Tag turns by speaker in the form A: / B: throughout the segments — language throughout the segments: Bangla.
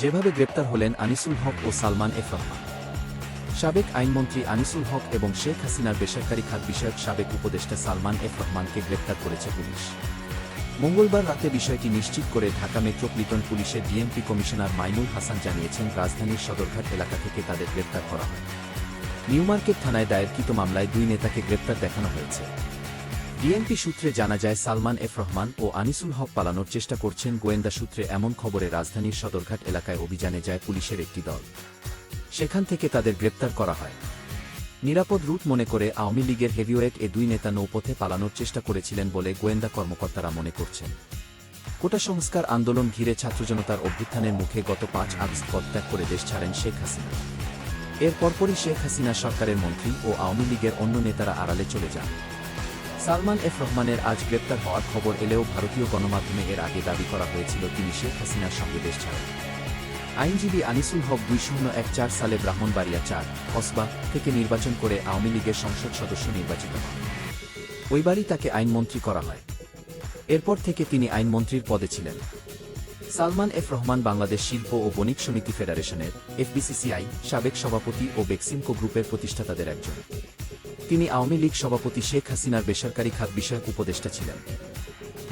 A: যেভাবে গ্রেপ্তার হলেন আনিসুল হক ও সালমান এফ রহমান। সাবেক আইনমন্ত্রী আনিসুল হক এবং শেখ হাসিনার বেসরকারি খাত বিষয়ক সাবেক উপদেষ্টা সালমান এফ রহমানকে গ্রেপ্তার করেছে পুলিশ। মঙ্গলবার রাতে বিষয়টি নিশ্চিত করে ঢাকা মেট্রোপলিটন পুলিশের ডিএমপি কমিশনার মাইনুল হাসান জানিয়েছেন, রাজধানীর সদরঘাট এলাকা থেকে তাদের গ্রেপ্তার করা হয়। নিউমার্কেট থানায় দায়েরকৃত মামলায় দুই নেতাকে গ্রেপ্তার দেখানো হয়েছে। ডিএমপি সূত্রে জানা যায়, সালমান এফ রহমান ও আনিসুল হক পালানোর চেষ্টা করছেন গোয়েন্দা সূত্রে এমন খবরে রাজধানীর সদরঘাট এলাকায় অভিযানে যায় পুলিশের একটি দল। সেখান থেকে তাদের গ্রেপ্তার করা হয়। নিরাপদ রুট মনে করে আওয়ামী লীগের হেভিওয়েট এ দুই নেতা নৌপথে পালানোর চেষ্টা করেছিলেন বলে গোয়েন্দা কর্মকর্তারা মনে করছেন। কোটা সংস্কার আন্দোলন ঘিরে ছাত্রজনতার অভ্যুত্থানের মুখে গত পাঁচ আগস্ট পদত্যাগ করে দেশ ছাড়েন শেখ হাসিনা। এর পরপরই শেখ হাসিনা সরকারের মন্ত্রী ও আওয়ামী লীগের অন্য নেতারা আড়ালে চলে যান। সালমান এফ রহমানের আজ গ্রেপ্তার হওয়ার খবর এলেও ভারতীয় গণমাধ্যমে এর আগে দাবি করা হয়েছিল তিনি শেখ হাসিনার সঙ্গে দেশ ছাড়েন। আইনজীবী আনিসুল হক দুই শূন্য এক চার সালে ব্রাহ্মণবাড়িয়া চার, কসবা থেকে নির্বাচন করে আওয়ামী লীগের সংসদ সদস্য নির্বাচিত হন। ওইবারই তাকে আইনমন্ত্রী করা হয়। এরপর থেকে তিনি আইনমন্ত্রীর পদে ছিলেন। সালমান এফ রহমান বাংলাদেশ শিল্প ও বণিক সমিতি ফেডারেশনের, এফবিসিসিআই, সাবেক সভাপতি ও বেক্সিমকো গ্রুপের প্রতিষ্ঠাতাদের একজন। তিনি আওয়ামী লীগ সভাপতি শেখ হাসিনার বেসরকারি খাত বিষয়ক উপদেষ্টা ছিলেন।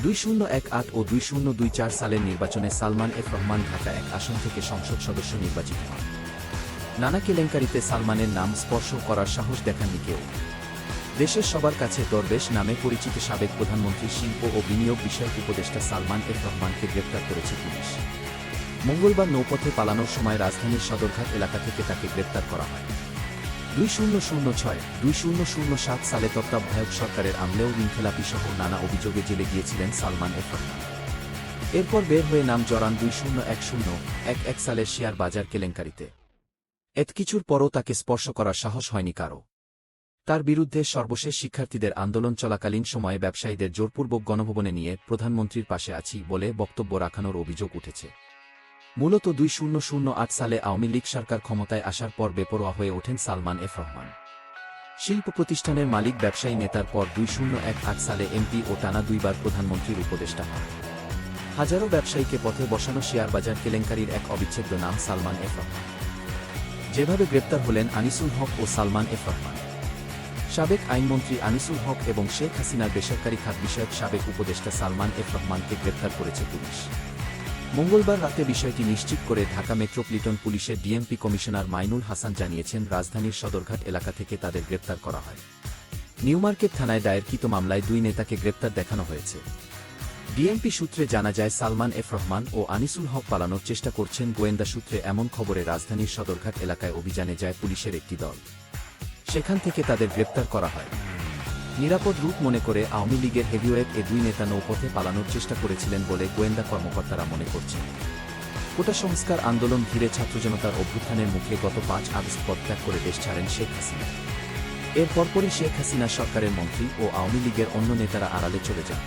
A: দুই শূন্য এক আট ও দুই শূন্য দুই চার সালের নির্বাচনে সালমান এফ রহমান ঢাকা এক আসন থেকে সংসদ সদস্য নির্বাচিত হন। নানা কেলেঙ্কারিতে সালমানের নাম স্পর্শ করার সাহস দেখাননি কেউ। দেশের সবার কাছে দরবেশ নামে পরিচিত সাবেক প্রধানমন্ত্রী শিল্প ও বিনিয়োগ বিষয়ক উপদেষ্টা সালমান এফ রহমানকে গ্রেপ্তার করেছে পুলিশ। মঙ্গলবার নৌপথে পালানোর সময় রাজধানীর সদরঘাট এলাকা থেকে তাকে গ্রেপ্তার করা হয়। দুই শূন্য শূন্য ছয়, দুই শূন্য শূন্য সাত সালে তত্ত্বাবধায়ক সরকারের আমলেও ঋণখেলাপি সহ নানা অভিযোগে জেলে গিয়েছিলেন সালমান এরপর বের হয়ে নাম জড়ান দুই শূন্য এক শূন্য এক এক সালের শেয়ার বাজার কেলেঙ্কারিতে। এত কিছুর পরও তাকে স্পর্শ করার সাহস হয়নি কারও। তার বিরুদ্ধে সর্বশেষ শিক্ষার্থীদের আন্দোলন চলাকালীন সময়ে ব্যবসায়ীদের জোরপূর্বক গণভবনে নিয়ে প্রধানমন্ত্রীর পাশে আছি বলে বক্তব্য রাখানোর অভিযোগ উঠেছে। মূলত দুই শূন্য শূন্য আট সালে আওয়ামী লীগ সরকার ক্ষমতায় আসার পর বেপরোয়া হয়ে ওঠেন সালমান এফ রহমান। শিল্প প্রতিষ্ঠানের মালিক, ব্যবসায়ী নেতার পর দুই শূন্য এক আট সালে এমপি ও টানা দুইবার প্রধানমন্ত্রীর উপদেষ্টা হন। হাজারো ব্যবসায়ীকে পথে বসানো শেয়ার বাজার কেলেঙ্কারির এক অবিচ্ছেদ্য নাম সালমান এফ রহমান। যেভাবে গ্রেপ্তার হলেন আনিসুল হক ও সালমান এফ রহমান। সাবেক আইনমন্ত্রী আনিসুল হক এবং শেখ হাসিনার বেসরকারি খাত বিষয়ক সাবেক উপদেষ্টা সালমান এফ রহমানকে গ্রেপ্তার করেছে পুলিশ। মঙ্গলবার রাতে বিষয়টি নিশ্চিত করে ঢাকা মেট্রোপলিটন পুলিশের ডিএমপি কমিশনার মাইনুল হাসান জানিয়েছেন, রাজধানীর সদরঘাট এলাকা থেকে তাদের গ্রেপ্তার করা হয়। নিউমার্কেট থানায় দায়েরকৃত মামলায় দুই নেতাকে গ্রেপ্তার দেখানো হয়েছে। ডিএমপি সূত্রে জানা যায়, সালমান এফ রহমান ও আনিসুল হক পালানোর চেষ্টা করছেন গোয়েন্দা সূত্রে এমন খবরে রাজধানীর সদরঘাট এলাকায় অভিযানে যায় পুলিশের একটি দল। সেখান থেকে তাদের গ্রেপ্তার করা হয়। নিরাপদ রূপ মনে করে আওয়ামী লীগের হেভিওয়েট এ দুই নেতা নৌপথে পালানোর চেষ্টা করেছিলেন বলে গোয়েন্দা কর্মকর্তারা মনে করছেন। কোটা সংস্কার আন্দোলন ঘিরে ছাত্রজনতার অভ্যুত্থানের মুখে গত পাঁচ আগস্ট পদত্যাগ করে দেশ ছাড়েন শেখ হাসিনা। এর পরপরই শেখ হাসিনা সরকারের মন্ত্রী ও আওয়ামী লীগের অন্য নেতারা আড়ালে চলে যান।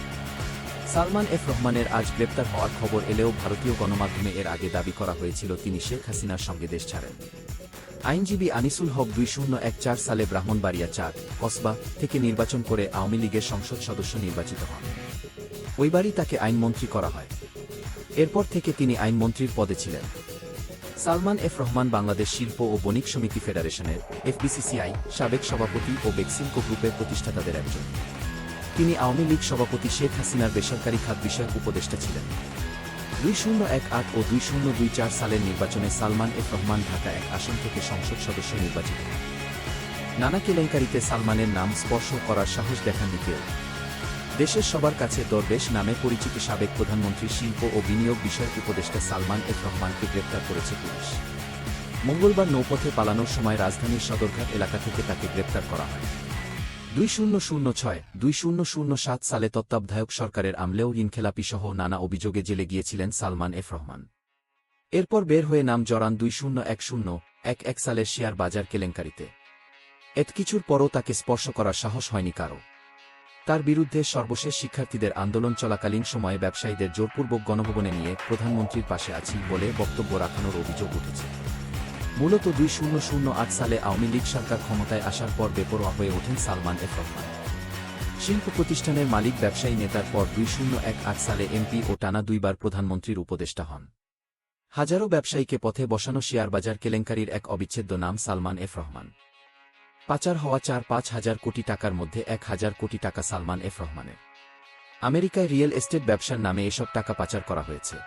A: সালমান এফ রহমানের আজ গ্রেপ্তার হওয়ার খবর এলেও ভারতীয় গণমাধ্যমে এর আগে দাবি করা হয়েছিল, তিনি শেখ হাসিনার সঙ্গে দেশ ছাড়েন। আইনজীবী আনিসুল হক দুই শূন্য এক চার সালে ব্রাহ্মণবাড়িয়া চার, কসবা থেকে নির্বাচন করে আওয়ামী লীগের সংসদ সদস্য নির্বাচিত হন। ওইবারই তাকে আইনমন্ত্রী করা হয়। এরপর থেকে তিনি আইনমন্ত্রীর পদে ছিলেন। সালমান এফ রহমান বাংলাদেশ শিল্প ও বণিক সমিতি ফেডারেশনের এফবিসিসিআই সাবেক সভাপতি ও বেক্সিমকো গ্রুপের প্রতিষ্ঠাতাদের একজন। তিনি আওয়ামী লীগ সভাপতি শেখ হাসিনার বেসরকারি খাত বিষয়ক উপদেষ্টা ছিলেন। দুই শূন্য এক আট ও দুই শূন্য দুই চার সালের নির্বাচনে সালমান এফ রহমান ঢাকা এক আসন থেকে সংসদ সদস্য নির্বাচিত। হন নানা কেলেঙ্কারিতে সালমানের নাম স্পর্শ করার সাহস দেখাননি কেউ। দেশের সবার কাছে দরবেশ নামে পরিচিত সাবেক প্রধানমন্ত্রী শিল্প ও বিনিয়োগ বিষয়ক উপদেষ্টা সালমান এফ রহমানকে গ্রেপ্তার করেছে পুলিশ। মঙ্গলবার নৌপথে পালানোর সময় রাজধানীর সদরঘাট এলাকা থেকে তাকে গ্রেপ্তার করা হয়। দুই শূন্য শূন্য ছয়, দুই শূন্য শূন্য সাত সালে তত্ত্বাবধায়ক সরকারের আমলেও ঋণখেলাপি সহ নানা অভিযোগে জেলে গিয়েছিলেন সালমান এফ রহমান। এরপর বের হয়ে নাম জড়ান দুই শূন্য এক শূন্য এক এক সালের শেয়ার বাজার কেলেঙ্কারিতে। এত কিছুর পরও তাকে স্পর্শ করার সাহস হয়নি কারও। তার বিরুদ্ধে সর্বশেষ শিক্ষার্থীদের আন্দোলন চলাকালীন সময়ে ব্যবসায়ীদের জোরপূর্বক গণভবনে নিয়ে প্রধানমন্ত্রীর পাশে আছি বলে বক্তব্য রাখানোর অভিযোগ উঠেছে। মূলত দুই শূন্য শূন্য আট সালে আওয়ামী লীগ সরকার ক্ষমতায় আসার পর বেপরোয়া হয়ে ওঠেন সালমান এফ রহমান শিল্প প্রতিষ্ঠানের মালিক ব্যবসায়ী নেতার পর দুই শূন্য এক আট সালে এমপি ও টানা দুইবার প্রধানমন্ত্রীর উপদেষ্টা হন। হাজারো ব্যবসায়ীকে পথে বসানো শেয়ারবাজার কেলেঙ্কারির এক অবিচ্ছেদ্য নাম সালমান এফ রহমান পাচার হওয়া চার পাঁচ হাজার কোটি টাকার মধ্যে এক হাজার কোটি টাকা সালমান এফ রহমানের আমেরিকায় রিয়েল এস্টেট ব্যবসার নামে এসব টাকা পাচার করা হয়েছে।